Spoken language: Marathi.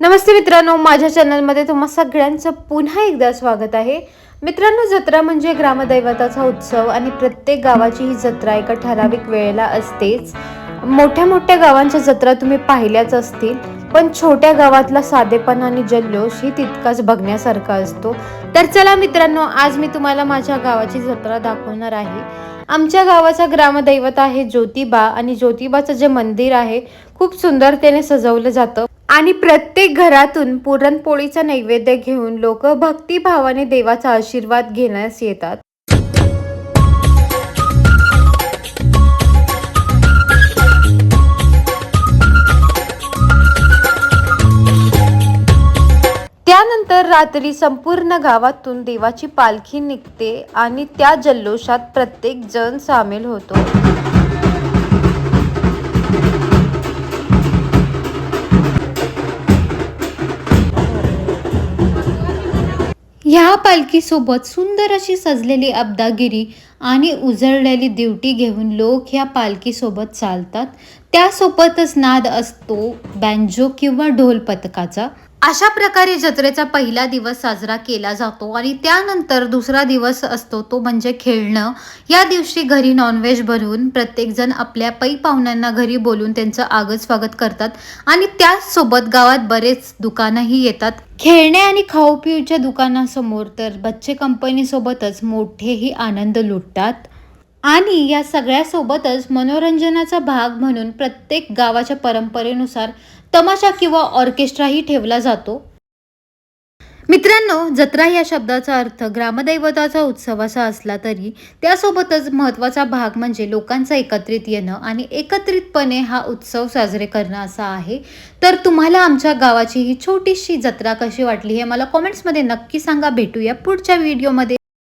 नमस्ते मित्रांनो माझ्या चॅनलमध्ये तुम्हा सगळ्यांचं पुन्हा एकदा स्वागत आहे. मित्रांनो जत्रा म्हणजे ग्रामदैवताचा उत्सव आणि प्रत्येक गावाची ही जत्रा एका ठराविक वेळेला असतेच. मोठ्या मोठ्या गावांच्या जत्रा तुम्ही पाहिल्याच असतील पण छोट्या गावातला साधेपणा आणि जल्लोष ही तितकाच बघण्यासारखा असतो. तर चला मित्रांनो आज मी तुम्हाला माझ्या गावाची जत्रा दाखवणार आहे. आमच्या गावाचा ग्रामदैवत आहे ज्योतिबा आणि ज्योतिबाचं जे मंदिर आहे खूप सुंदरतेने सजवलं जातं. आणि प्रत्येक घरातून पुरणपोळीचा नैवेद्य घेऊन लोक भक्तिभावाने देवाचा आशीर्वाद घेण्यास येतात. त्यानंतर रात्री संपूर्ण गावातून देवाची पालखी निघते आणि त्या जल्लोषात प्रत्येक जण सामील होतो. ह्या पालखीसोबत सुंदर अशी सजलेली अब्दागिरी आणि उजळलेली दिवटी घेऊन लोक ह्या पालखीसोबत चालतात. त्यासोबतच नाद असतो बँजो किंवा ढोल पथकाचा अशा प्रकारे जत्रेचा पहिला दिवस साजरा केला जातो आणि त्यानंतर दुसरा दिवस असतो तो म्हणजे खेळणं. या दिवशी घरी नॉनव्हेज बनवून प्रत्येकजण आपल्या पै पाहुण्यांना घरी बोलून त्यांचं आगत स्वागत करतात आणि त्याचसोबत गावात बरेच दुकानंही येतात. खेळणे आणि खाऊ पिऊच्या दुकानासमोर तर बच्चे कंपनीसोबतच मोठेही आनंद लुटतात. आणि या सगळ्यासोबतच मनोरंजनाचा भाग म्हणून प्रत्येक गावाच्या परंपरेनुसार तमाशा किंवा ऑर्केस्ट्राही ठेवला जातो. मित्रांनो जत्रा या शब्दाचा अर्थ ग्रामदैवताचा उत्सव असा असला तरी त्यासोबतच महत्त्वाचा भाग म्हणजे लोकांचं एकत्रित येणं आणि एकत्रितपणे हा उत्सव साजरे करणं असा आहे. तर तुम्हाला आमच्या गावाची ही छोटीशी जत्रा कशी वाटली हे मला कॉमेंट्समध्ये नक्की सांगा. भेटूया पुढच्या व्हिडिओमध्ये.